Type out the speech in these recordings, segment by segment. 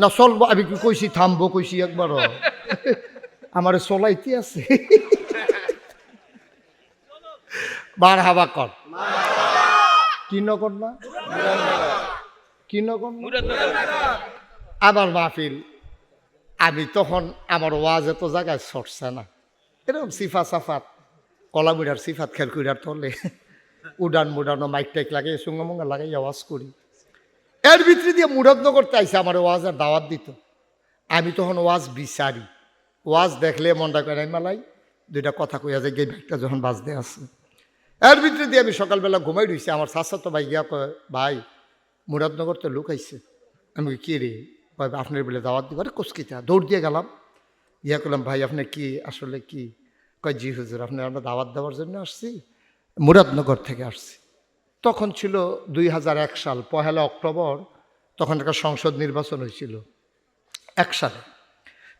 না, চলবো, আমি কি কইছি, থামবো কইছি একবারও? আমার চলাইতে আছে। বার হাবা কর। কি নকর না? কি নকর আবার মাহফিল। আমি তখন আমার ওয়াজ এত জায়গায় সরছে না। এরকম সিফা সাফাত। কলা বুড়ার সিফাত খেল কুড়ার তলে। উডান মুডানো মাইক টাইক লাগে সঙ্গে মঙ্গা লাগাই আওয়াজ করি। এর ভিতরে দিয়ে মুরাদনগর করতে আইসে আমার ওয়াজের দাওয়াত দিত। আমি তখন ওয়াজ বিচারি। ওয়াজ দেখলে মনটা করে মেলাই, দুইটা কথা কইয়া যায় গেই ব্যাগটা যখন বাজতে আছে। এর ভিতরে দিয়ে আমি সকালবেলা ঘুমাই রইছি। আমার তো ভাই গিয়া কয়, ভাই মুরাদনগর তো লোক আইছে। আমি কি রে? কয়, আপনার বলে দাওয়াত দিব? আরে কুসকিতা দৌড় দিয়ে গেলাম। ইয়া করলাম ভাই, আপনি কি, আসলে কি? কয়, জি হুজুর, আপনি আমরা দাওয়াত দেওয়ার জন্য আসছি মুরাদনগর থেকে আসছি। তখন ছিল দুই হাজার এক সাল, পহেলা অক্টোবর, তখন একটা সংসদ নির্বাচন হয়েছিল, এক সালে।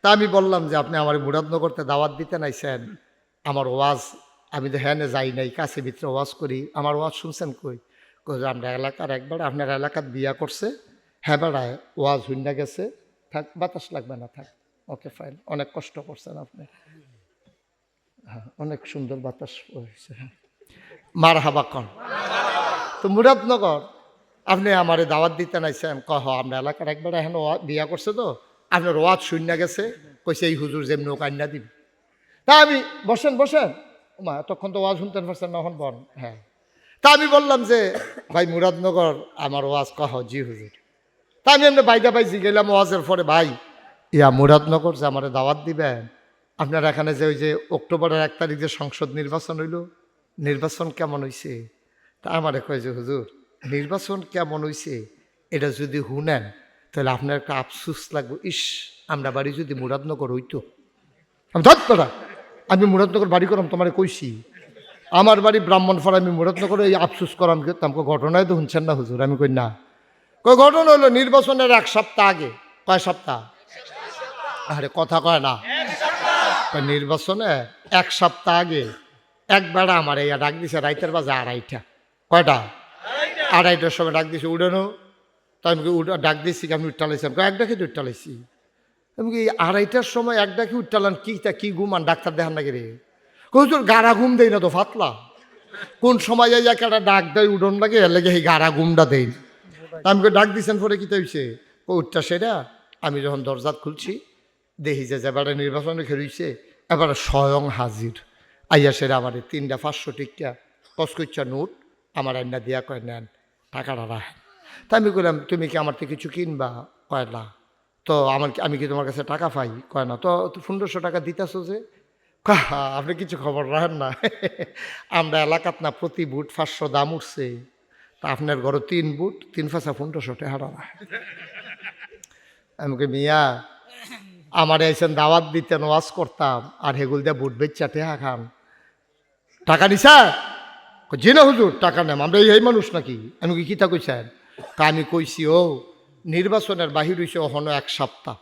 তা আমি বললাম যে, আপনি আমার মুরাদনগরতে দাওয়াত দিতে নাইছেন, আমার ওয়াজ, আমি তো হ্যানে যাই নাই, কাছে ভিতরে ওয়াজ করি, আমার ওয়াজ শুনছেন কই? কই আমরা এলাকার একবার, আপনার এলাকার বিয়া করছে হ্যাঁ বেড়ায় ওয়াজ হুন্ডা গেছে, থাক, বাতাস লাগবে না, থাক, ওকে ফাইন অনেক কষ্ট করছেন আপনি। হ্যাঁ অনেক সুন্দর বাতাস হয়েছে। হ্যাঁ মার হাবা কন। তো মুরাদনগর। আপনি আমারে দাওয়াত দিতে নাইছেন, কহ, আমরা এলাকার একবার এখন বিয়া করছে তো, আপনার ওয়াজ শূন্য গেছে, কইছে এই হুজুর যেমনি ও কান্না দিবি। তা আমি, বসেন বসেন। মা তখন তো ওয়াজ শুনতেন পারছেন না বন হ্যাঁ। তা আমি বললাম যে, ভাই, মুরাদনগর আমার ওয়াজ কহ, জি হুজুর। তা আমি এমনি বাইদা বাইজি গেলাম ওয়াজের পরে, ভাই, ইয়া মুরাদনগর যে আমার দাওয়াত দিবেন, আপনার এখানে যে ওই যে অক্টোবরের এক তারিখ যে সংসদ নির্বাচন হইল, নির্বাচন কেমন হইছে? তা আমারে কয় যে, হুজুর, নির্বাচন কেমন হইছে? এটা যদি শুনেন, তাহলে আপনার একটা আফসুস লাগবে। ইস, আমরা বাড়ি যদি মুরাদনগর হইতো। আমি ধর তোরা আমি মুরাদনগর বাড়ি করলাম তোমারে কইছি। আমার বাড়ি ব্রাহ্মণ ব্রাহ্মণফাড়া আমি মুরাদনগরে এই আফসুস করাম করতাম কই ঘটনায় তো শুনছেন না, হুজুর, আমি কই না। কই, ঘটনা হলো নির্বাচনের এক সপ্তাহ আগে, কয় সপ্তাহ? আরে, কথা কয় না। নির্বাচনে এক সপ্তাহ আগে একবার আমার এই ডাক দিছে, রাইতের বাজে আড়াইটা। কয়টা? আড়াইটার সময় ডাক দিছে উড়ানো তাই আমি ডাক দিছি আমি উঠটালাইছি আমি এক ডাকে উঠটালাইছি আমি কি আড়াইটার সময় এক ডাকে উঠটালান কি তা কি ঘুমান ডাক্তার দেখান নাকি রে? তোর গাড়া ঘুম দেই না তো ফাতলা। কোন সময় যাই একটা ডাক দেয় উডন লাগে এর লাগে এই গাড়া ঘুমটা দেই তা আমি ডাক দিছেন পরে কি হইছে? ও উঠটা সেটা। আমি যখন দরজা খুলছি দেখি যে এবারে নির্বাচনে খেলছে এবারে স্বয়ং হাজির। আইয়া সেরা আমার তিনটা পাঁচশো টিকা কসকইচ্ছা নোট আমার আইনা দিয়া কয় নেন টাকাটা রাখেন। তা আমি কইলাম তুমি কি আমার থেকে কিছু কিনবা? কয় না। তো আমার আমি কি তোমার কাছে টাকা পাই? কয় না। তো পনেরোশো টাকা দিতেছো যে। আপনি কিছু খবর রাখেন না। আমরা এলাকাত না প্রতি বুট পাঁচশো দাম উঠছে। তা আপনার ঘরে তিন বুট তিন ফাঁসা পনেরোশো টাকা রাখেন। আমি কই, মিয়া আমার এসেন দাওয়াত দিতেন ওয়াজ করতাম আর হেগুল দিয়ে বুট বেচা টেহা খান। টাকা নিছা? কই, জি না হুজুর টাকা নেম আমরা এই মানুষ নাকি? আমি কি কিতা কইছেন? তা আমি কইছি ও নির্বাচনের বাহির হইছে এখনও এক সপ্তাহ।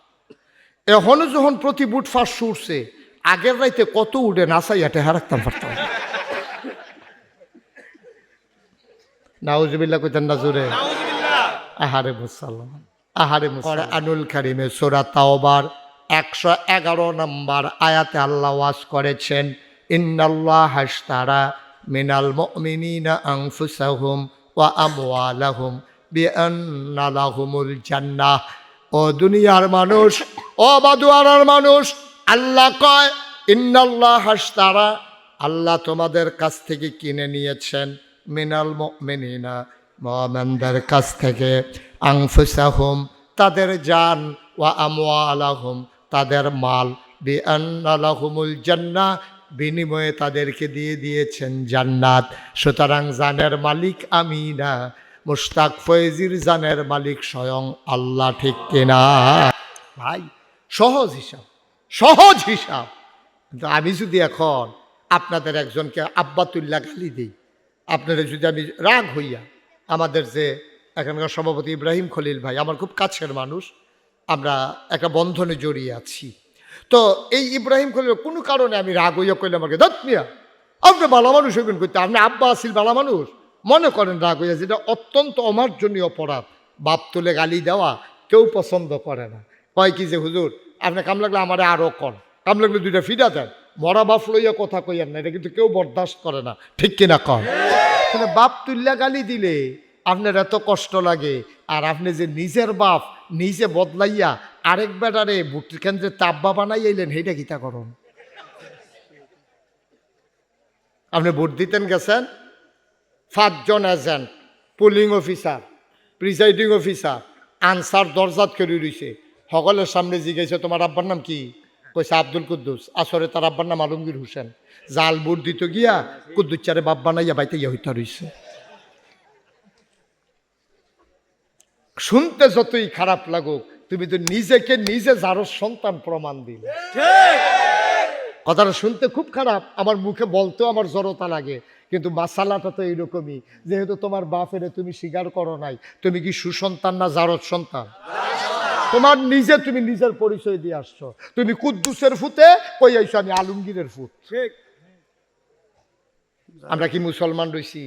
এখনও যখন প্রতি বুট ফার্স্ট উঠছে আগের রাইতে কত উঠে নাচাইয়া টেহা রাখতাম পারতাম। নাউজবিল্লা কইতেন না জোরে? আহারে মুসাল্লাম আহারে আনুল কারিমে সোরা তাওবার একশো এগারো নম্বর আয়াতে আল্লাহ ওয়াজ করেছেন ইন্নাল্লাহ হাসতারা মিনাল মুমিনিনা আনফুসাহুম ওয়া আমওয়ালাহুম বিআন্না লাহুমুল জান্নাহ ও দুনিয়ার মানুষ, ও বাদুয়ারার মানুষ, আল্লাহ কয়, ইন্নাল্লাহ হাসতারা আল্লাহ তোমাদের কাছ থেকে কিনে নিয়েছেন। মিনাল মুমিনিনা মোহামেনদের কাছ থেকে। আংফুসাহুম তাদের জান। ওয়া আমওয়ালাহুম, তাদের মাল। বি আন্নালাহুমুল জান্নাহ বিনিময়ে তাদেরকে দিয়ে দিয়েছেন জান্নাত। সুতরাং জানের মালিক আমি না, মুশতাক ফয়েজির জানের মালিক স্বয়ং আল্লাহ, ঠিক কিনা? ভাই, সহজ হিসাব সহজ হিসাব। কিন্তু আমি যদি এখন আপনাদের একজনকে আব্বাতুল্লাহ গালি দিই, আপনারা যদি আমি রাগ হইয়া আমাদের যে এখানকার সভাপতি ইব্রাহিম খলিল ভাই, আমার খুব কাছের মানুষ, আমরা একটা বন্ধনে জড়িয়ে আছি। তো এই ইব্রাহিম খলিল কোনো কারণে আমি রাগ হইয়া কইলে আমাকে দত মিয়া আপনি বালা মানুষ হইবেন করতে আপনি আব্বা আসিল বালা মানুষ। মনে করেন রাগ হইয়া, যেটা অত্যন্ত অমার্জনীয় অপরাধ। বাপ তুলে গালি দেওয়া কেউ পছন্দ করে না। কয় কি যে, হুজুর, আপনি কাম লাগলে আমার আরও কর কাম লাগলে দুইটা ফিডা দেন। মরা বাপ লইয়া কথা কইয়ার না, এটা কিন্তু কেউ বরদাস্ত করে না। ঠিক কিনা কর তাহলে বাপ তুল্লা গালি দিলে আপনার এত কষ্ট লাগে। আর আপনি যে নিজের বাপ, নিজে বদলাইয়া আরেক বেটারে ভোট কেন্দ্রে তাব্বা বানাইয়াইলেন, সেইটা কিতা করুন। আপনি ভোট দিতেন গেছেন? পাঁচজন agent polling officer presiding officer Ansar দরজাত করে রইছে। সকলের সামনে জিজ্ঞাসা, তোমার আব্বার নাম কি? কইছে, আব্দুল কুদ্দুস। আসরে তার আব্বার নাম আলমগীর হোসেন। জাল ভোট দিত গিয়া কুদ্দুচ্চারে বাপ বানাইয়া বাইতে ইয়া হইতা রইছে। শুনতে যতই খারাপ লাগুক তুমি তো নিজেকে নিজে যারো সন্তান প্রমাণ দিলে। কথাটা শুনতে খুব খারাপ আমার মুখে বলতেও আমার জড়তা লাগে কিন্তু মাসালাটা তো এইরকমই যেহেতু তোমার বাপেরে তুমি স্বীকার করো নাই তুমি কি সুসন্তান না জারদ সন্তান? তোমার নিজে তুমি নিজের পরিচয় দিয়ে আসছো তুমি কুদ্দুসের ফুতে কই আইছো আমি আলমগীরের ফুট ঠিক। আমরা কি মুসলমান রইছি?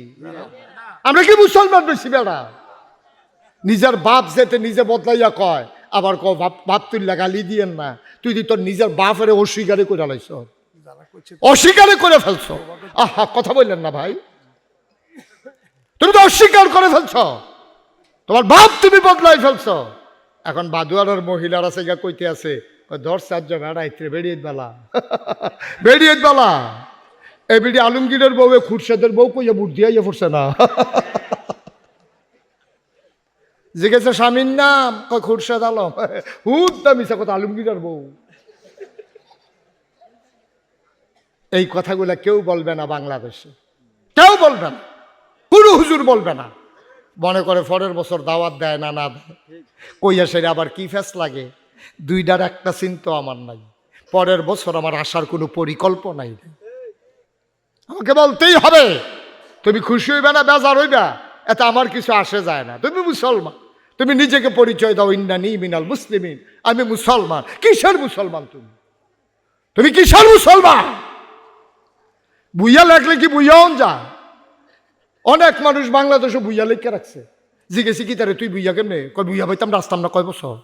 আমরা কি মুসলমান রইছি বেড়া? নিজের বাপ যেতে নিজে বদলাইয়া কয় আবার ক বাপ তুই গালি দিয়েন না। তুই দি তোর নিজের বাপের অস্বীকারে করে লাইছ অস্বীকারে করে ফেলছো। আহা কথা বললেন না ভাই। তুমি তো অস্বীকার করে ফেলছ। তোমার বাপ তুমি বদলাই ফেলছ। এখন বাদুয়ারের মহিলারা সেগা কইতে আছে ধর চারজন বেড়াইতে বেরিয়ে বেলা। বেরিয়ে বেলা। এ বিডি আলমগীরের বউ খুরশেদের বউ কইয়া বুট দিয়া পড়ছে না। জিজ্ঞেসে, স্বামীর নাম? কয়, খুরশেদ আলম। হুদ দামিসা কথা, আলমগীরের বউ। এই কথাগুলো কেউ বলবে না বাংলাদেশে। কেউ বলবে না। কোনো হুজুর বলবে না। মনে করে পরের বছর দাওয়াত দেয় না না দেয়। কইয়া সেটা আবার কি ফেস লাগে? দুইটার একটা চিন্তা আমার নাই। পরের বছর আমার আসার কোনো পরিকল্পনাই নেই আমাকে বলতেই হবে, তুমি খুশি হইবে না, বেজার হইবা? এতে আমার কিছু আসে যায় না। তুমি মুসলমান। তুমি নিজেকে পরিচয় দাও ইন্দানি মিনাল মুসলিমিন। আমি মুসলমান। কিসের মুসলমান তুমি? তুমি কিসের মুসলমান? বুইয়া লাগলে কি বুইয়াও যা অনেক মানুষ বাংলাদেশে বুইয়া লেখা রাখছে। জিজ্ঞেসি কি তারে, তুই বুইয়া কেমনে? কয়, বুইয়া পাইতাম রাস্তাম না কয় বছর।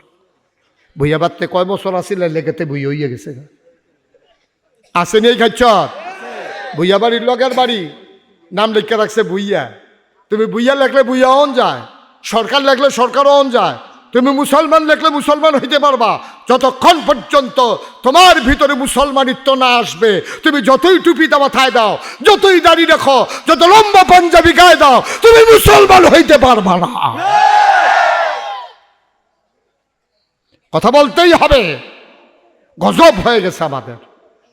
বুইয়া বাদতে কয় বছর আসিলে লেগেতে বুইয়া হইয়া গেছে। আসেনি এই খাচ্ছত বুইয়া বাড়ির লগের বাড়ি। নাম লেখা রাখছে বুইয়া। তুমি বুইয়া লেখলে বুইয়া অন যায়। সরকার লেখলে সরকারও অন যায়। তুমি মুসলমান লেখলে মুসলমান হইতে পারবা। যতক্ষণ পর্যন্ত তোমার ভিতরে মুসলমানিত্ব না আসবে, তুমি যতই টুপি দাও মাথায় দাও, যতই দাড়ি রাখো, যত লম্বা পাঞ্জাবি গায়ে দাও, তুমি মুসলমান হইতে পারবা না। কথা বলতেই হবে। গজব হয়ে গেছে আমাদের।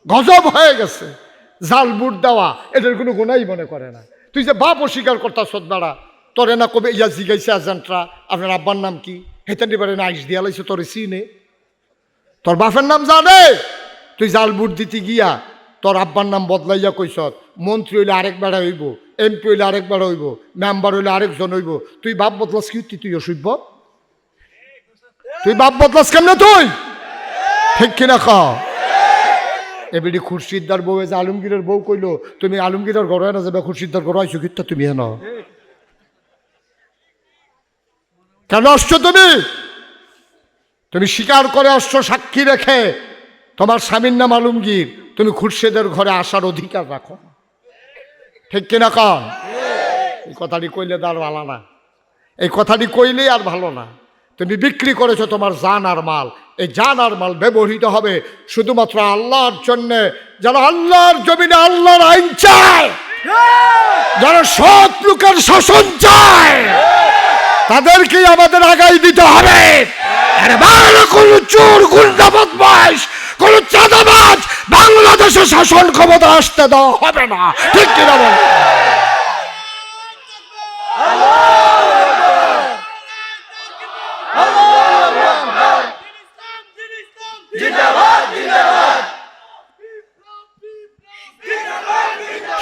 গজব হয়ে গেছে। জাল বুট দেওয়া, এদের কোনো গুণাই মনে করে না। তুই যে বাপ অস্বীকার করতা সদবাড়া তোরে না কবে ইয়া জিগাইছে এজেন্টরা আপনার আব্বার নাম কি হেতেন এবারে না আইস দিয়া লাইছে তোরে চিনে তোর বাপের নাম জানে তুই জাল বুট দিতে গিয়া তোর আব্বার নাম বদলাইয়া কইসত মন্ত্রী হইলে আরেক বেড়া হইব এমপি হইলে আরেক বেড়া হইব মেম্বার হইলে আরেকজন হইব তুই বাপ বদলাস কি তুই অসুভ তুই বাপ বদলাস কেমনে তুই ঠিক কিনা খ এবিডি খুরশিদ্দার বউ যে আলমগীরের বউ কইলো তুমি আলমগীরের ঘরে না যাবে খুরশিদ্দার ঘরে আইসো কিন্তু তুমি হেন কেন আসছো তুমি? তুমি স্বীকার করে আসছো সাক্ষী রেখে। তোমার স্বামীর নাম আলমগীর। তুমি খুরশেদের ঘরে আসার অধিকার রাখো। ঠিক কিনা কন? এই কথাটি কইলে তো আর ভালো না। এই কথাটি কইলেই আর ভালো না। তুমি বিক্রি করেছ তোমার জান আর মাল। এই জান আর মাল ব্যবহৃত হবে শুধুমাত্র আল্লাহর জন্য। যারা আল্লাহর জমিনে আল্লাহর আইন চায়। যারা সৎ লোকের শাসন চায়। তাদেরকেই আমাদের আগাই দিতে হবে। কোন চোর গুন্ডা বদমাস কোন চাঁদাবাজ বাংলাদেশে শাসন ক্ষমতা আসতে দেওয়া হবে না। ঠিক কিনা?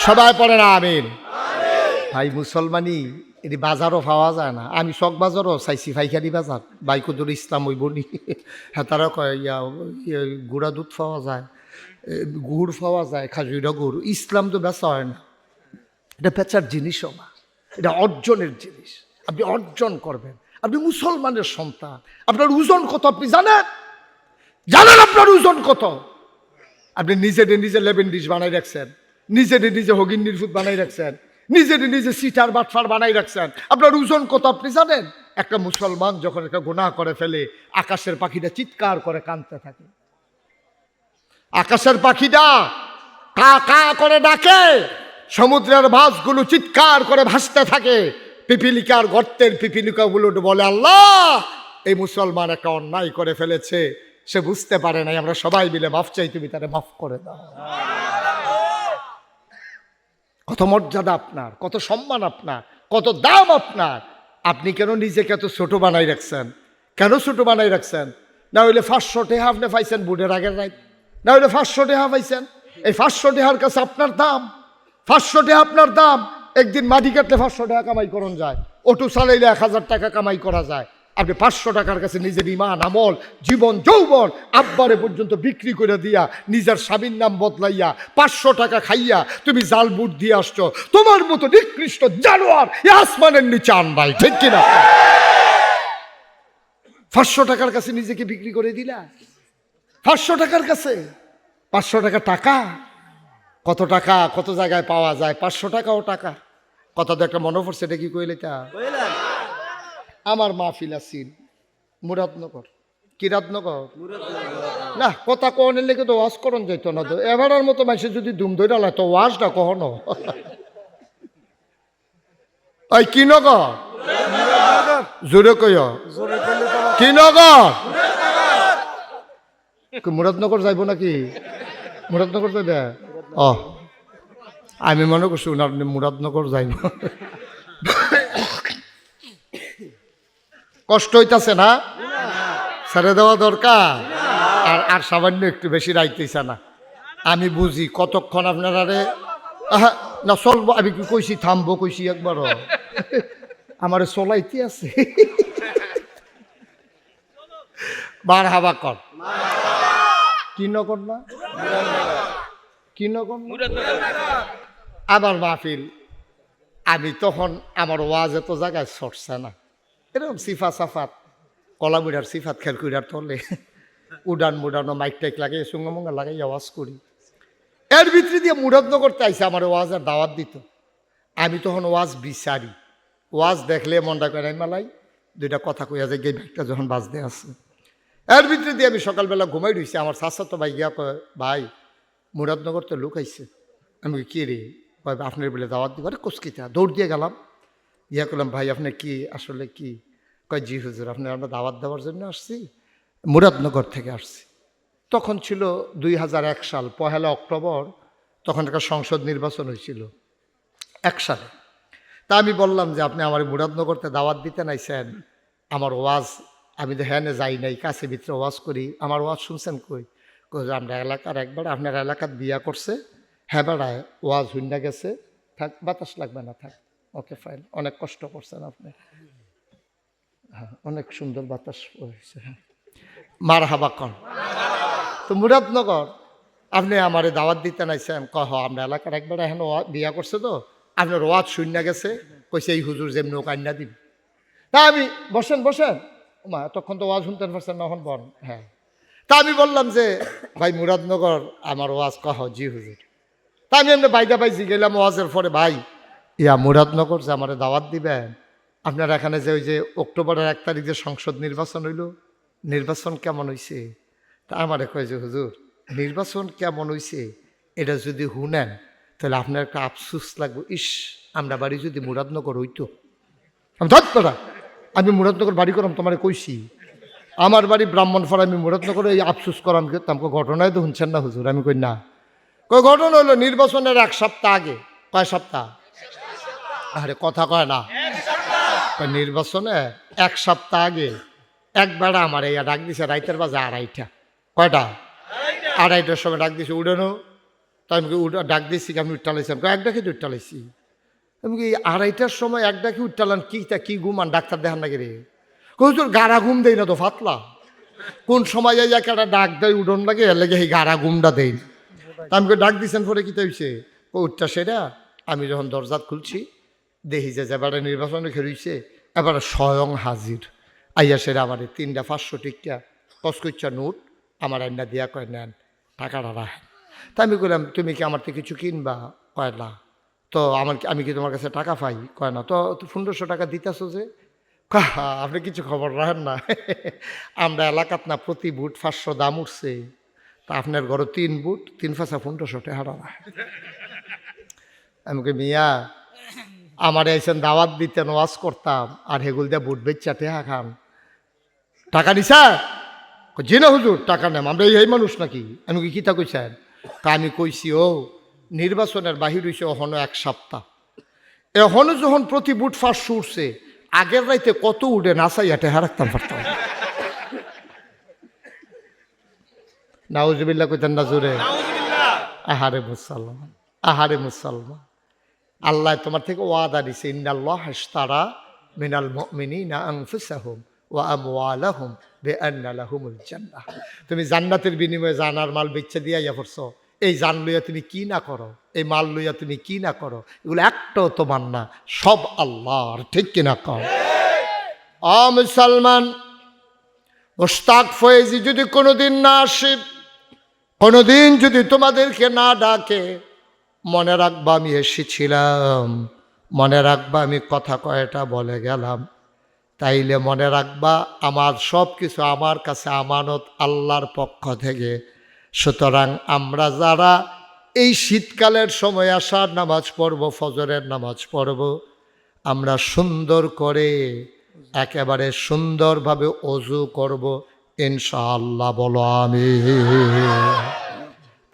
সবাই পড়ে না, আমিন। ভাই মুসলমানি এটি বাজারও পাওয়া যায় না। আমি চক বাজারও চাইছি পাইকারি বাজার। বাইকুদুর ইসলাম ওই বনি। হ্যাঁ তারা কয় ইয়া ইয়ে, গুড়া দুধ পাওয়া যায়। গুড় পাওয়া যায় খাজুরা গুড়। ইসলাম তো বেচা হয় না। এটা বেচার জিনিসও না। এটা অর্জনের জিনিস। আপনি অর্জন করবেন। আপনি মুসলমানের সন্তান। আপনার ওজন কত আপনি জানেন? জানেন আপনার ওজন কত? আপনি নিজেরে নিজে লেবেন ডিশ বানাই রাখছেন। নিজেরে নিজে হগিন নির্ফুত বানাই রাখছেন। নিজেরে নিজে সিটার বাটফার বানাই রাখছেন। আপনার ওজন কত আপনি জানেন? একটা মুসলমান যখন একটা গুনাহ করে ফেলে, আকাশের পাখিটা চিৎকার করে কাঁদতে থাকে। আকাশের পাখিটা কা কা করে ডাকে, সমুদ্রের মাছগুলো চিৎকার করে ভাসতে থাকে। পিপিলিকার গর্তের পিপিলিকাগুলো বলে, আল্লাহ! এই মুসলমান একটা অন্যায় করে ফেলেছে। সে বুঝতে পারে নাই, আমরা সবাই মিলে মাফ চাই, তুমি তারা মাফ করে দাও। কত মর্যাদা আপনার, কত সম্মান আপনার, কত দাম আপনার। আপনি কেন নিজেকে এত ছোট বানাই রাখছেন? কেন ছোট বানাই রাখছেন? না হইলে পাঁচশো টেহা আপনি পাইছেন বুডের আগের রাইত। না হইলে ফার্স্ট পাঁচশো টেহা পাইছেন। এই ফার্স্ট পাঁচশো টেহার কাছে আপনার দাম। পাঁচশো টেহা আপনার দাম। একদিন মাটি কাটলে পাঁচশো টাকা কামাই করন যায়। অটো চালাইলে এক হাজার টাকা কামাই করা যায়। আপনি পাঁচশো টাকার কাছে নিজের ইমান আমল, জীবন, যৌবন আব্বারে পর্যন্ত বিক্রি করে দিয়া নিজের স্বামীর নাম বদলাইয়া পাঁচশো টাকা খাইয়া তুমি জাল বুট দিয়ে আসছো। তোমার মতো নিকৃষ্ট জানোয়ার এ আসমানের নিচে আনবাই ঠিক কিনা? পাঁচশো টাকার কাছে নিজেকে বিক্রি করে দিলা? পাঁচশো টাকার কাছে? পাঁচশো টাকা টাকা? কত টাকা, কত জায়গায় পাওয়া যায়? পাঁচশো টাকাও টাকা। তো একটা মনে পড়ছে, এটা কি কইলে তা? আমার মাহফিল আছিল মুরাদনগর। কিরাতনগর না কথা কনের লেগে তো ওয়াজ করন যাইত না তো। এবারের মতো মানুষের যদি দুম ধরে তো ওয়াজ না কখনো? ওই কি নগর? জোরে কয় কি নগর? মুরাদনগর। যাইব নাকি? মুরাদনগর যাইবে? ও আমি মনে করছি উনার মুরাদনগর যাইব। কষ্ট হইতাছে না? ছেড়ে দেওয়া দরকার। আর আর সামান্য একটু বেশি রাইতেছে না। আমি বুঝি কতক্ষণ আপনারা রে না চলবো, আমি কি কইছি, থামবো কইছি একবারও। আমার চলাইতে আছে। বার হাবা কর। কি নকর না? কি নকর আবার মাহফিল। আমি তখন আমার ওয়াজ এত জায়গায় সরছে না। এরকম সিফা সাফাত। কলা মুড়ার সিফাত খেল কুড়ার তলে। উডান মুডানো মাইক টাইক লাগাই সুঙ্গমঙ্গা লাগাই আওয়াজ করি। এর ভিতরে দিয়ে মুরাদন করতে আইসে আমার ওয়াজের দাওয়াত দিত। আমি তখন ওয়াজ বিচারি ওয়াজ দেখলে মনটা করে মালাই। দুইটা কথা কইয়া যায় গেই ব্যাগটা যখন বাজতে আছে। এর ভিতরে দিয়ে আমি সকালবেলা ঘুমাই রইছি আমার শাশা তো ভাই গিয়া কয়, ভাই মুরাদনগর তো লোক আইছে আমি কি রে আপনার বলে দাওয়াত দিব। আরে কুসকিতা দৌড় দিয়ে গেলাম। ইয়া করলাম ভাই, আপনি কি, আসলে কি? কয়, জি হুজুর, আপনার আমরা দাওয়াত দেওয়ার জন্য আসছি, মুরাদনগর থেকে আসছি। তখন ছিল দুই হাজার এক সাল, পহেলা অক্টোবর, তখন একটা সংসদ নির্বাচন হয়েছিল, এক সালে। তা আমি বললাম যে, আপনি আমার মুরাদনগরতে দাওয়াত দিতে নাইছেন, আমার ওয়াজ, আমি তো হ্যানে যাই নাই, কাছে ভিতরে ওয়াজ করি, আমার ওয়াজ শুনছেন কই? কই আমরা এলাকার একবার, আপনার এলাকার বিয়া করছে হ্যাঁ বেড়ায়, ওয়াজ হুন্ডা গেছে, থাক, বাতাস লাগবে না, থাক, ওকে, ফাইন, অনেক কষ্ট করছেন আপনি। অনেক সুন্দর বাতাস হয়েছে হ্যাঁ। মার হাবা কন। তো মুরাদনগর, আপনি আমারে দাওয়াত দিতে নাইছেন, কহ, আমরা এলাকার একবার এখন বিয়া করছে তো, আপনার ওয়াজ শূন্য গেছে, কইছে এই হুজুর যেমনি ও কান্না দিবি। তা আমি, বসেন বসেন। মা তখন তো ওয়াজ শুনতেন পারছেন না, এখন বন হ্যাঁ। তা আমি বললাম যে, ভাই, মুরাদনগর, আমার ওয়াজ কহ, জি হুজুর। তা আমি এমনি বাইদা বাইজি গেলাম ওয়াজের পরে, ভাই, ইয়া মুরাদনগর যে আমার দাওয়াত দিবেন আপনার এখানে যে ওই যে অক্টোবরের এক তারিখ যে সংসদ নির্বাচন হইল, নির্বাচন কেমন হইছে? তা আমারে কয় যে, হুজুর, নির্বাচন কেমন হইছে? এটা যদি শুনেন, তাহলে আপনার একটা আফসুস লাগবে। ইস, আমরা বাড়ি যদি মুরাদনগর হইতো। আমি ধর আমি মুরাদনগর বাড়ি করাম, তোমার কইছি। আমার বাড়ি ব্রাহ্মণ ব্রাহ্মণফাড়া আমি মুরাদনগরে এই আফসুস করাম আমাকে ঘটনায় তো শুনছেন না, হুজুর, আমি কই না। কই, ঘটনা হলো নির্বাচনের এক সপ্তাহ আগে, কয় সপ্তাহ? আরে, কথা কয় না। নির্বাচনে এক সপ্তাহ আগে একবার আমার এই ডাক দিছে, রাইতের বাজে আড়াইটা। কয়টা? আড়াইটার সময় ডাক দিছে উড়ানো তো আমি ডাক দিছি আমি উঠটালাইছিলাম এক ডাকে তো উঠটালাইছি আমি কি আড়াইটার সময় এক ডাকে উঠটালাম কি তা কি ঘুমান ডাক্তার দেখান নাকি রে? কই, তোর গাড়া ঘুম দেই না তো, ফাতলা। কোন সময় যাই একটা ডাক দেয় উডন লাগে, এর লেগে এই গাড়া ঘুমটা দেই আমি ডাক দিছেন পরে কি হইছে? ও উঠটা সেটা আমি যখন দরজাত খুলছি দেখি যে এবারে নির্বাচনে খেলছে এবারে স্বয়ং হাজির। আইয়া সেরা আমার তিনটা পাঁচশো টিকা কসকইচ্ছা নোট আমার আইনা দিয়া কয় নেন টাকাটা রাখেন। তা আমি বললাম তুমি কি আমার থেকে কিছু কিনবা? কয় না। তো আমার আমি কি তোমার কাছে টাকা পাই? কয় না। তো পনেরোশো টাকা দিতেছো যে? "হা, আপনি কিছু খবর রাখেন না। আমরা এলাকাত না প্রতি বুট পাঁচশো দাম উঠছে। তা আপনার ঘরে তিন বুট তিন ফাঁসা পনেরোশো টাকা রাখেন। আমি মিয়া আমার এসেন দাওয়াত দিতেন ওয়াজ করতাম আর হেগুল দিয়ে বুট বেচা টেহা খান। টাকা কই, জি না হুজুর টাকা নেম। আমরা এই মানুষ নাকি? আমি কি কিতা কইছেন কা আমি কইছি ও নির্বাচনের বাহির হইছে অহনো এক সপ্তাহ। এখনও যখন প্রতি বুট ফাঁস উঠছে আগের রাইতে কত উঠে নাচাইয়া টেহা রাখতাম পারতাম নাউজবিল্লা কইতেন না জোরে। আহারে মুসলমান আহারে মুসলমান। আল্লাহ তোমার থেকে ওয়াদা দিছে, ইন্নাল্লাহ হাসতারা মিনাল মুমিনিনা আনফুসাহুম ওয়া আমওয়ালাহুম বিআন্না লাহুমুল জান্নাহ। তুমি জান্নাতের বিনিময়ে জানার মাল বেচে দিয়া ইয়া পড়ছো। এই জান লইয়া তুমি কি না করো? এই মাল লইয়া তুমি কি না করো? এগুলো একটাও তোমার না, সব আল্লাহর, ঠিক কিনা কর আ মুসলমান মোস্তাক ফয়েজি যদি কোনোদিন না আসে, কোনোদিন যদি তোমাদেরকে না ডাকে মনে রাখবা আমি এসেছিলাম। মনে রাখবা আমি কথা কয়টা বলে গেলাম। তাইলে মনে রাখবা আমার সব কিছু আমার কাছে আমানত আল্লাহর পক্ষ থেকে। সুতরাং আমরা যারা এই শীতকালের সময় আসার নামাজ পড়ব, ফজরের নামাজ পড়ব, আমরা সুন্দর করে একেবারে সুন্দরভাবে অজু করব, ইনশাআল্লাহ বলো আমি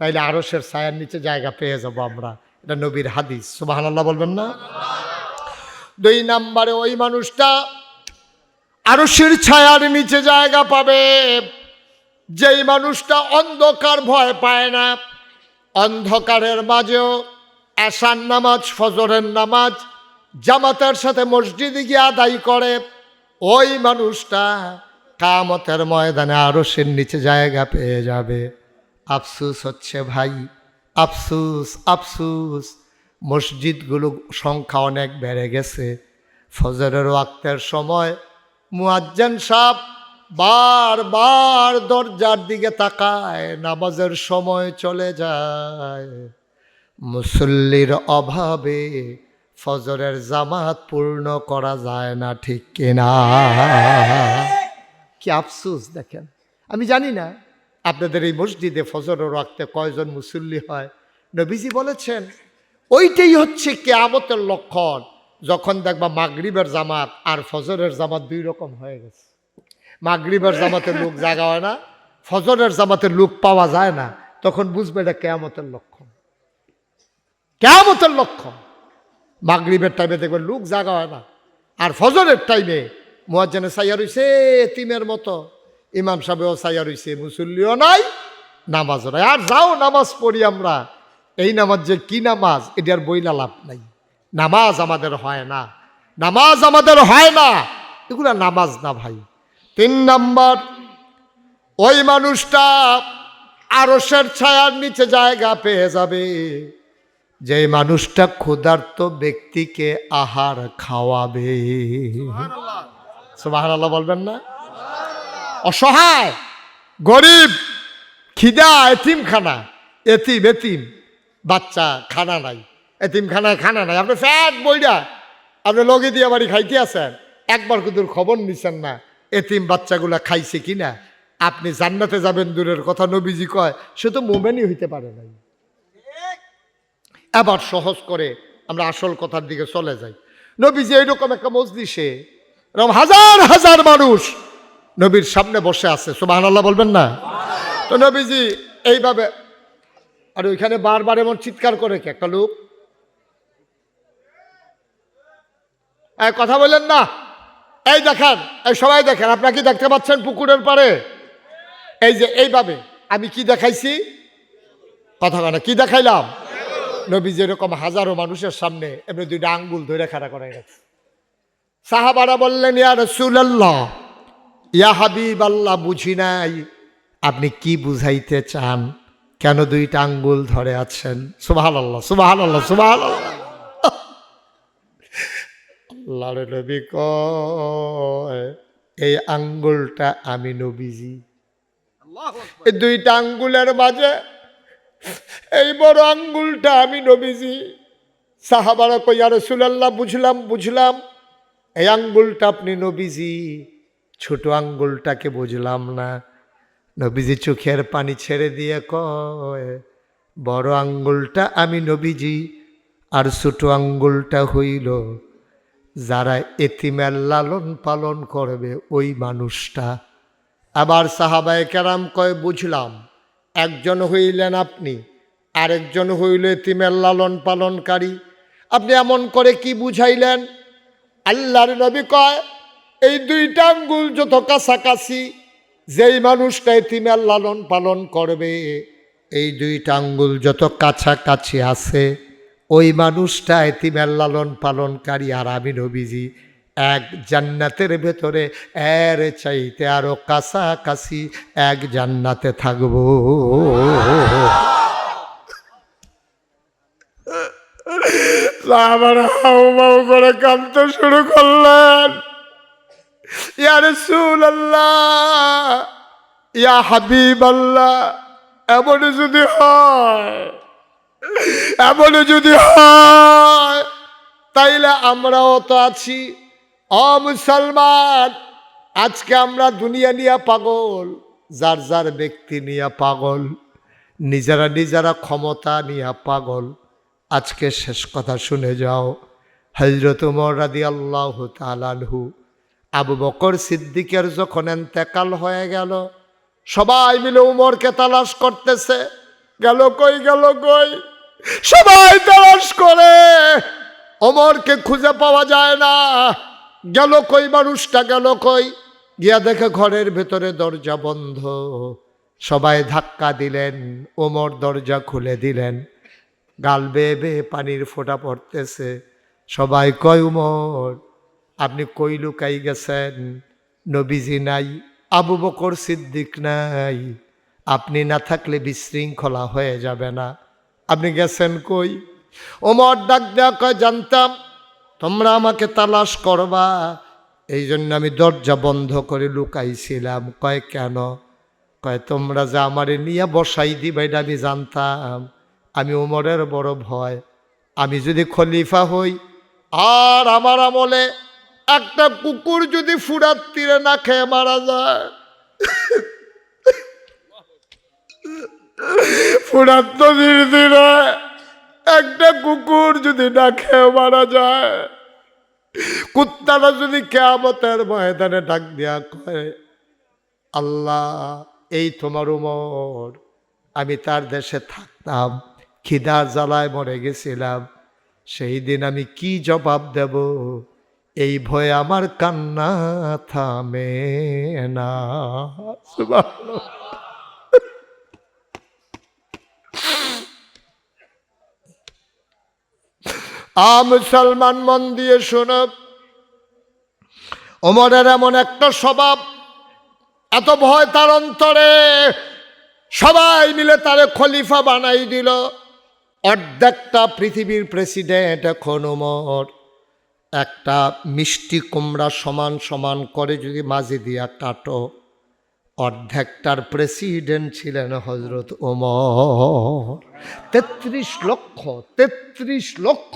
তাইলে আরসের ছায়ার নিচে জায়গা পেয়ে যাব আমরা। এটা নবীর হাদিস। সুবাহান আল্লাহ বলবেন না? দুই নাম্বারে, ওই মানুষটা আরসের ছায়ার নিচে জায়গা পাবে। যেই মানুষটা অন্ধকার ভয় পায় না। অন্ধকারের মাঝেও এশান নামাজ, ফজরের নামাজ, জামাতের সাথে মসজিদে গিয়ে আদায় করে। ওই মানুষটা কামতের ময়দানে আরসের নিচে জায়গা পেয়ে যাবে। আফসুস হচ্ছে ভাই, আফসুস আফসুস। মসজিদগুলো সংখ্যা অনেক বেড়ে গেছে। ফজরের ওয়াক্তের সময় মুয়াজ্জান সাহ বারবার দরজার দিকে তাকায়, নামাজের সময় চলে যায়। মুসল্লির অভাবে ফজরের জামাত পূর্ণ করা যায় না, ঠিক কিনা? কি আফসুস দেখেন। আমি জানি না আপনাদের এই মসজিদে ফজরের রাখতে কয়জন মুসল্লি হয়? নবীজি বলেছেন, ওইটাই হচ্ছে কেয়ামতের লক্ষণ, যখন দেখবা মাগরিবের জামাত আর ফজরের জামাত দুই রকম হয়ে গেছে। মাগরিবের জামাতের লোক জাগা হয় না, ফজরের জামাতের লোক পাওয়া যায় না, তখন বুঝবে এটা কেয়ামতের লক্ষণ। কেয়ামতের লক্ষণ। মাগরিবের টাইমে দেখবে লোক জাগা হয় না, আর ফজরের টাইমে মুয়াজ্জানে সাইয়া রইছে তিমের মতো। ইমাম সাহেবও সাইয়া রইছে মুসল্লিও নাই নামাজও নাই। আর যাও নামাজ পড়ি আমরা। এই নামাজ যে কি নামাজ এটার বইলা লাভ নাই। নামাজ আমাদের হয় না। নামাজ আমাদের হয় না। এগুলা নামাজ না ভাই। তিন নাম্বার ওই মানুষটা আরসের ছায়ার নিচে জায়গা পেয়ে যাবে। যে মানুষটা ক্ষুধার্ত ব্যক্তিকে আহার খাওয়াবে। সুবাহ বলবেন না? অসহায়, গরিব, খিদা, এতিমখানা, এতিম এতিম, বাচ্চা খানা নাই, এতিমখানায় খানা নাই। আপনি ফ্যাট বইটা আপনি লগে দিয়ে বাড়ি খাইতে আছেন, একবার কিন্তু খবর নিছেন না, এতিম বাচ্চাগুলা খাইছে কিনা? আপনি জান্নাতে যাবেন দূরের কথা নবীজি কয়, সে তো মোমেনই হইতে পারে নাই। এবার সহজ করে আমরা আসল কথার দিকে চলে যাই। নবীজি এইরকম একটা মজলিসে এরকম হাজার হাজার মানুষ নবীর সামনে বসে আছে সুবাহ আল্লাহ বলবেন না? তো নবীজি এইভাবে, আর ওইখানে বারবার এমন চিৎকার করে কি একটা লোক? কথা বললেন না। এই দেখেন, এই সবাই দেখেন, আপনারা কি দেখতে পাচ্ছেন পুকুরের পারে এই যে এইভাবে, আমি কি দেখাইছি? কথা কেন কি দেখাইলাম? নবী যেরকম হাজারো মানুষের সামনে এমনি দুইটা আঙ্গুল ধরে খাড়া করে গেছে সাহাবারা বললেন, ইয়া রসুল্লাহ ইয়া হাবিব আল্লাহ বুঝি নাই। আপনি কি বুঝাইতে চান? কেন দুইটা আঙ্গুল ধরে আছেন? সুবাহান আল্লাহ সুবাহান আল্লাহ সুবাহান আল্লাহ আল্লাহর নবী কয় এই আঙ্গুলটা আমি নবীজি। এই দুইটা আঙ্গুলের মাঝে এই বড় আঙ্গুলটা আমি নবীজি। সাহাবারা কইয়া রসুলাল্লাহ বুঝলাম বুঝলাম। এই আঙ্গুলটা আপনি নবীজি। ছোট আঙ্গুলটাকে বুঝলাম না। নবীজি চোখের পানি ছেড়ে দিয়ে কয়, বড় আঙ্গুলটা আমি নবীজি, আর ছোট আঙ্গুলটা হইল যারা এতিমের লালন পালন করবে ওই মানুষটা। আবার সাহাবায় কেরাম কয়, বুঝলাম, একজন হইলেন আপনি, আরেকজন হইল এতিমের লালন পালনকারী। আপনি এমন করে কি বুঝাইলেন? আল্লাহর নবী কয় এই দুইটা আঙ্গুল যত কাছাকাছি, যেই মানুষটা এতিমের লালন পালন করবে, এই দুইটা আঙ্গুল যত কাছাকাছি আছে, ওই মানুষটা এতিমের লালন পালনকারী। আর আমি নবীজি, এক জান্নাতের ভেতরে এর চাইতে আরও কাছাকাছি এক জান্নাতে থাকব। আমার হাউ করে কাঁদতে শুরু করলেন। ইয়া রসুল আল্লাহ ইয়া হাবিব আল্লাহ এমন যদি হয়, এমন যদি হয়, তাইলে আমরাও তো আছি। অ মুসলমান, আজকে আমরা দুনিয়া নিয়ে পাগল, যার যার ব্যক্তি নিয়ে পাগল, নিজেরা নিজেরা ক্ষমতা নিয়ে পাগল। আজকে শেষ কথা শুনে যাও। হজরত উমর রাদি আল্লাহ তালানহু আবু বকর সিদ্দিকের যখন এন্তেকাল হয়ে গেল, সবাই মিলে উমরকে তালাশ করতেছে। গেল কই গেল কই? সবাই তালাশ করে। ওমরকে খুঁজে পাওয়া যায় না। গেল কই, মানুষটা গেল কই? গিয়া দেখে ঘরের ভেতরে দরজা বন্ধ। সবাই ধাক্কা দিলেন ওমর দরজা খুলে দিলেন। গাল বেয়ে বেয়ে পানির ফোঁটা পড়তেছে। সবাই কয়, উমর আপনি কই লুকাই গেছেন? নবীজি নাই, আবু বকর সিদ্দিক নাই। আপনি না থাকলে বিশৃঙ্খলা হয়ে যাবে না। আপনি গেছেন কই? ওমর ডাক কয়, জানতাম তোমরা আমাকে তালাশ করবা। এই জন্য আমি দরজা বন্ধ করে লুকাইছিলাম। কয়, কেন? কয়, তোমরা যে আমারে নিয়ে বসাই দিবে, এটা আমি জানতাম। আমি ওমরের বড় ভয়। আমি যদি খলিফা হই, আর আমার আমলে একটা কুকুর যদি ফুরাত তীরে না খেয়ে মারা যায়। ফুরাত নদীর তীরে একটা কুকুর যদি না খেয়ে মারা যায় কুত্তারা যদি কেয়ামতের ময়দানে ডাক দিয়া কয়, আল্লাহ, এই তোমার উমর, আমি তার দেশে থাকতাম খিদার জ্বালায় মরে গেছিলাম, সেই দিন আমি কি জবাব দেব? এই ভয়ে আমার কান্না থামে না। আ মুসলমান মন দিয়ে শোনো। ওমরের এমন একটা স্বভাব, এত ভয় তার অন্তরে। সবাই মিলে তারে খলিফা বানাই দিল। অর্ধেকটা পৃথিবীর প্রেসিডেন্ট এখন ওমর। একটা মিষ্টি কুমড়া সমান সমান করে যদি মাঝে দিয়া কাটো, অর্ধেকটার প্রেসিডেন্ট ছিলেন হজরত ওমর। তেত্রিশ লক্ষ তেত্রিশ লক্ষ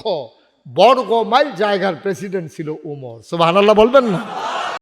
বর্গ মাইল জায়গার প্রেসিডেন্ট ছিল উমর সুবহানাল্লাহ বলবেন না?